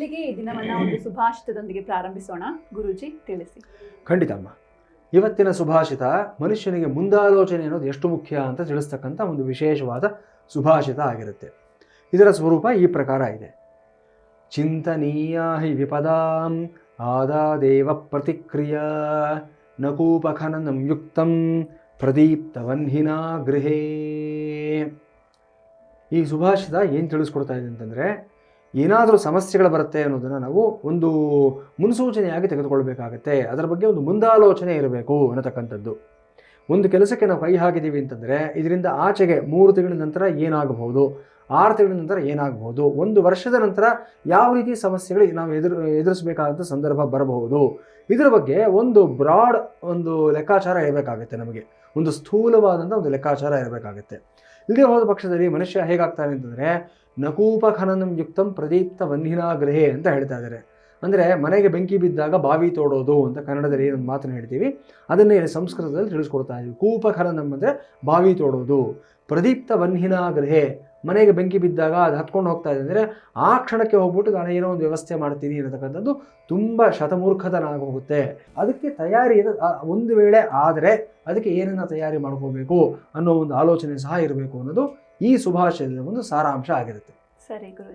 ಮೊದಲಿಗೆ ಈ ದಿನವನ್ನ ಒಂದು ಸುಭಾಷಿತದೊಂದಿಗೆ ಪ್ರಾರಂಭಿಸೋಣ. ಗುರುಜಿ, ತಿಳಿಸಿ. ಖಂಡಿತಮ್ಮ ಇವತ್ತಿನ ಸುಭಾಷಿತ ಮನುಷ್ಯನಿಗೆ ಮುಂದಾಲೋಚನೆ ಅನ್ನೋದು ಎಷ್ಟು ಮುಖ್ಯ ಅಂತ ತಿಳಿಸ್ತಕ್ಕಂಥ ಒಂದು ವಿಶೇಷವಾದ ಸುಭಾಷಿತ ಆಗಿರುತ್ತೆ. ಇದರ ಸ್ವರೂಪ ಈ ಪ್ರಕಾರ ಇದೆ. ಚಿಂತನೀಯ ಹಿ ವಿಪದಾಂ ಆದಾದೇವ ಪ್ರತಿಕ್ರಿಯಾ ನಕೂಪಖನನಂ ಯುಕ್ತಂ ಪ್ರದೀಪ್ತವನ್ಹಿನಾ ಗೃಹೇ. ಈ ಸುಭಾಷಿತ ಏನು ತಿಳಿಸ್ಕೊಡ್ತಾ ಇದೆ ಅಂತಂದರೆ ಏನಾದರೂ ಸಮಸ್ಯೆಗಳು ಬರುತ್ತೆ ಅನ್ನೋದನ್ನು ನಾವು ಒಂದು ಮುನ್ಸೂಚನೆಯಾಗಿ ತೆಗೆದುಕೊಳ್ಬೇಕಾಗತ್ತೆ. ಅದರ ಬಗ್ಗೆ ಒಂದು ಮುಂದಾಲೋಚನೆ ಇರಬೇಕು ಅನ್ನತಕ್ಕಂಥದ್ದು. ಒಂದು ಕೆಲಸಕ್ಕೆ ನಾವು ಕೈ ಹಾಕಿದ್ದೀವಿ ಅಂತಂದರೆ ಇದರಿಂದ ಆಚೆಗೆ ಮೂರು ತಿಂಗಳ ನಂತರ ಏನಾಗಬಹುದು? ಆರು ತಿಂಗಳ ನಂತರ ಏನಾಗಬಹುದು? ಒಂದು ವರ್ಷದ ನಂತರ ಯಾವ ರೀತಿ ಸಮಸ್ಯೆಗಳು ನಾವು ಎದುರು, ಎದುರಿಸಬೇಕಾದಂಥ ಸಂದರ್ಭ ಬರಬಹುದು? ಇದರ ಬಗ್ಗೆ ಒಂದು ಬ್ರಾಡ್ ಒಂದು ಲೆಕ್ಕಾಚಾರ ಇರಬೇಕಾಗುತ್ತೆ ನಮಗೆ. ಒಂದು ಸ್ಥೂಲವಾದಂಥ ಒಂದು ಲೆಕ್ಕಾಚಾರ ಇರಬೇಕಾಗುತ್ತೆ. ಇಲ್ಲದೆ ಹೋದ ಪಕ್ಷದಲ್ಲಿ ಮನುಷ್ಯ ಹೇಗಾಗ್ತಾನೆ ಅಂತಂದರೆ ನಕೂಪ ಖನನಂ ಯುಕ್ತಂ ಪ್ರದೀಪ್ತ ವಂದಿನಾ ಗೃಹೆ ಅಂತ ಹೇಳ್ತಾ ಇದ್ದಾರೆ. ಅಂದರೆ ಮನೆಗೆ ಬೆಂಕಿ ಬಿದ್ದಾಗ ಬಾವಿ ತೋಡೋದು ಅಂತ ಕನ್ನಡದಲ್ಲಿ ಏನೊಂದು ಮಾತನ್ನು ಹೇಳ್ತೀವಿ. ಅದನ್ನೇ ಸಂಸ್ಕೃತದಲ್ಲಿ ತಿಳಿಸ್ಕೊಡ್ತಾ ಇದ್ದೀವಿ. ಕೂಪ ಖನನಂ ಅಂದರೆ ಬಾವಿ ತೋಡೋದು. ಪ್ರದೀಪ್ತ ವನ್ಹಿನಾ ಗೃಹೆ, ಮನೆಗೆ ಬೆಂಕಿ ಬಿದ್ದಾಗ ಅದು ಹತ್ಕೊಂಡು ಹೋಗ್ತಾ ಇದೆ ಅಂದರೆ ಆ ಕ್ಷಣಕ್ಕೆ ಹೋಗ್ಬಿಟ್ಟು ನಾನು ಏನೋ ಒಂದು ವ್ಯವಸ್ಥೆ ಮಾಡ್ತೀನಿ ಅನ್ನತಕ್ಕಂಥದ್ದು ತುಂಬ ಶತಮೂರ್ಖತನಾಗಿ ಹೋಗುತ್ತೆ ಅದಕ್ಕೆ ತಯಾರಿ ಒಂದು ವೇಳೆ ಆದರೆ ಅದಕ್ಕೆ ಏನನ್ನ ತಯಾರಿ ಮಾಡ್ಕೋಬೇಕು ಅನ್ನೋ ಒಂದು ಆಲೋಚನೆ ಸಹ ಇರಬೇಕು ಅನ್ನೋದು ಈ ಸುಭಾಷಿತದ ಒಂದು ಸಾರಾಂಶ ಆಗಿರುತ್ತೆ. ಸರಿ ಗುರು.